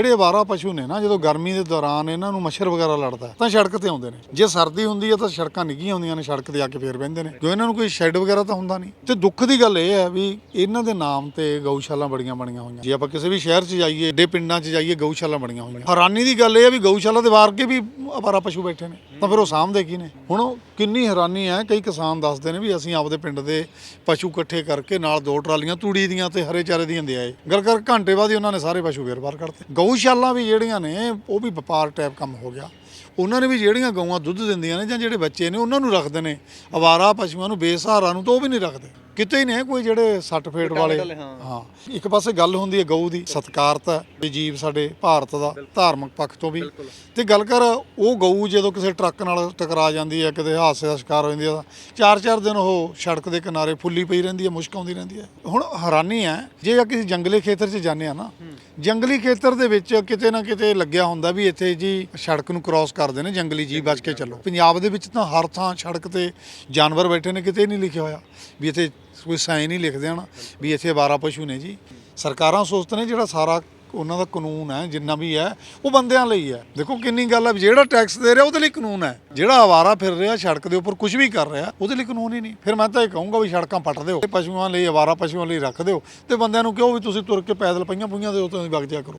ਜਿਹੜੇ ਅਵਾਰਾ ਪਸ਼ੂ ਨੇ ਨਾ, ਜਦੋਂ ਗਰਮੀ ਦੇ ਦੌਰਾਨ ਇਹਨਾਂ ਨੂੰ ਮੱਛਰ ਵਗੈਰਾ ਲੜਦਾ ਤਾਂ ਸੜਕ ਤੇ ਆਉਂਦੇ ਨੇ। ਜੇ ਸਰਦੀ ਹੁੰਦੀ ਹੈ ਤਾਂ ਸੜਕਾਂ ਨਿੱਘੀਆਂ ਹੁੰਦੀਆਂ ਨੇ, ਸੜਕ ਤੇ ਆ ਕੇ ਫੇਰ ਬਹਿੰਦੇ ਨੇ। ਜੋ ਇਹਨਾਂ ਨੂੰ ਕੋਈ ਸ਼ੈੱਡ ਵਗੈਰਾ ਤਾਂ ਹੁੰਦਾ ਨਹੀਂ। ਤੇ ਦੁੱਖ ਦੀ ਗੱਲ ਇਹ ਹੈ ਵੀ ਇਹਨਾਂ ਦੇ ਨਾਮ ਤੇ ਗਊਸ਼ਾਲਾ ਬੜੀਆਂ ਬਣੀਆਂ ਹੋਈਆਂ। ਜੇ ਆਪਾਂ ਕਿਸੇ ਵੀ ਸ਼ਹਿਰ 'ਚ ਜਾਈਏ ਏਡੇ ਪਿੰਡਾਂ 'ਚ ਜਾਈਏ, ਗਊਸ਼ਾਲਾ ਬਣੀਆਂ ਹੋਈਆਂ। ਹੈਰਾਨੀ ਦੀ ਗੱਲ ਇਹ ਹੈ ਵੀ ਗਊਸ਼ਾਲਾ ਦੇ ਵਾਰ ਕੇ ਵੀ ਅਵਾਰਾ ਪਸ਼ੂ ਬੈਠੇ ਨੇ। ਤਾਂ ਫਿਰ ਉਹ ਸਾਂਭਦੇ ਕੀ ਨੇ? ਹੁਣ ਉਹ ਕਿੰਨੀ ਹੈਰਾਨੀ ਹੈ, ਕਈ ਕਿਸਾਨ ਦੱਸਦੇ ਨੇ ਵੀ ਅਸੀਂ ਆਪਦੇ ਪਿੰਡ ਦੇ ਪਸ਼ੂ ਇਕੱਠੇ ਕਰਕੇ ਨਾਲ ਦੋ ਟਰਾਲੀਆਂ ਤੂੜੀ ਦੀਆਂ ਤੇ ਹਰੇ ਚਾਰੇ ਦੀਆਂ ਦੇ ਆਏ ਗੱਲ ਕਰ ਘੰਟੇ ਬਾਅਦ ਹੀ ਉਹਨਾਂ ਨੇ ਸਾਰੇ ਪਸ਼ੂ ਫੇਰ ਬਾਹਰ ਕੱਢਤੇ। ਗਊਸ਼ਾਲਾ ਵੀ ਜਿਹੜੀਆਂ ਨੇ, ਉਹ ਵੀ ਵਪਾਰ ਟਾਈਪ ਕੰਮ ਹੋ ਗਿਆ। ਉਹਨਾਂ ਨੇ ਵੀ ਜਿਹੜੀਆਂ ਗਊਆਂ ਦੁੱਧ ਦਿੰਦੀਆਂ ਨੇ ਜਾਂ ਜਿਹੜੇ ਬੱਚੇ ਨੇ, ਉਹਨਾਂ ਨੂੰ ਰੱਖਦੇ ਨੇ। ਅਵਾਰਾ ਪਸ਼ੂਆਂ ਨੂੰ, ਬੇਸਹਾਰਾ ਨੂੰ ਤਾਂ ਉਹ ਵੀ ਨਹੀਂ ਰੱਖਦੇ। ਕਿਤੇ ਹੀ ਨੇ ਕੋਈ ਜਿਹੜੇ ਸੱਟ ਫੇਟ ਵਾਲੇ। ਹਾਂ। ਇੱਕ ਪਾਸੇ ਗੱਲ ਹੁੰਦੀ ਹੈ ਗਊ ਦੀ ਸਤਿਕਾਰਤ ਵੀ ਜੀਵ ਸਾਡੇ ਭਾਰਤ ਦਾ ਧਾਰਮਿਕ ਪੱਖ ਤੋਂ ਵੀ। ਤੇ ਗੱਲ ਕਰ ਉਹ ਗਊ ਜਦੋਂ ਕਿਸੇ ਟਰੱਕ ਨਾਲ ਟਕਰਾ ਜਾਂਦੀ ਹੈ ਕਿਤੇ ਹਾਦਸੇ ਦਾ ਸ਼ਿਕਾਰ ਹੋ ਜਾਂਦੀ ਹੈ ਚਾਰ ਚਾਰ ਦਿਨ ਉਹ ਸੜਕ ਦੇ ਕਿਨਾਰੇ ਫੁੱਲੀ ਪਈ ਰਹਿੰਦੀ ਹੈ ਮੁਸ਼ਕ ਆਉਂਦੀ ਰਹਿੰਦੀ ਹੈ। ਹੁਣ ਹੈਰਾਨੀ ਹੈ ਜੇ ਆ ਕਿਸੇ ਜੰਗਲੀ ਖੇਤਰ 'ਚ ਜਾਂਦੇ ਆ ਨਾ ਜੰਗਲੀ ਖੇਤਰ ਦੇ ਵਿੱਚ ਕਿਤੇ ਨਾ ਕਿਤੇ ਲੱਗਿਆ ਹੁੰਦਾ ਵੀ ਇੱਥੇ ਜੀ ਸੜਕ ਨੂੰ ਕ੍ਰਾਸ ਕਰਦੇ ਨੇ ਜੰਗਲੀ ਜੀ ਬਚ ਕੇ ਚੱਲੋ। ਪੰਜਾਬ ਦੇ ਵਿੱਚ ਤਾਂ ਹਰ ਥਾਂ ਸੜਕ ਤੇ ਜਾਨਵਰ ਬੈਠੇ ਨੇ ਕਿਤੇ ਨਹੀਂ ਲਿਖਿਆ ਹੋਇਆ। ਵੀ ਇੱਥੇ ਕੋਈ ਸਾਈਨ ਹੀ ਲਿਖਦੇ ਹਨ ਵੀ ਇੱਥੇ ਅਵਾਰਾ ਪਸ਼ੂ ਨੇ ਜੀ। ਸਰਕਾਰਾਂ ਸੋਚਦੇ ਨੇ ਜਿਹੜਾ ਸਾਰਾ ਉਹਨਾਂ ਦਾ ਕਾਨੂੰਨ ਹੈ, ਜਿੰਨਾ ਵੀ ਹੈ, ਉਹ ਬੰਦਿਆਂ ਲਈ ਹੈ। ਦੇਖੋ ਕਿੰਨੀ ਗੱਲ ਹੈ ਵੀ ਜਿਹੜਾ ਟੈਕਸ ਦੇ ਰਿਹਾ ਉਹਦੇ ਲਈ ਕਾਨੂੰਨ ਹੈ। ਜਿਹੜਾ ਆਵਾਰਾ ਫਿਰ ਰਿਹਾ ਸੜਕ ਦੇ ਉੱਪਰ ਕੁਝ ਵੀ ਕਰ ਰਿਹਾ, ਉਹਦੇ ਲਈ ਕਾਨੂੰਨ ਹੀ ਨਹੀਂ। ਫਿਰ ਮੈਂ ਤਾਂ ਇਹ ਕਹੂੰਗਾ ਵੀ ਸੜਕਾਂ ਪੱਟ ਦਿਓ ਤੇ ਪਸ਼ੂਆਂ ਲਈ, ਆਵਾਰਾ ਪਸ਼ੂਆਂ ਲਈ ਰੱਖ ਦਿਓ ਤੇ ਬੰਦਿਆਂ ਨੂੰ ਕਿਉਂ ਵੀ ਤੁਸੀਂ ਤੁਰ ਕੇ ਪੈਦਲ ਪਈਆਂ ਪੁਈਆਂ ਦੇ ਉੱਤੇ ਵਗ ਜਾ ਕਰੋ।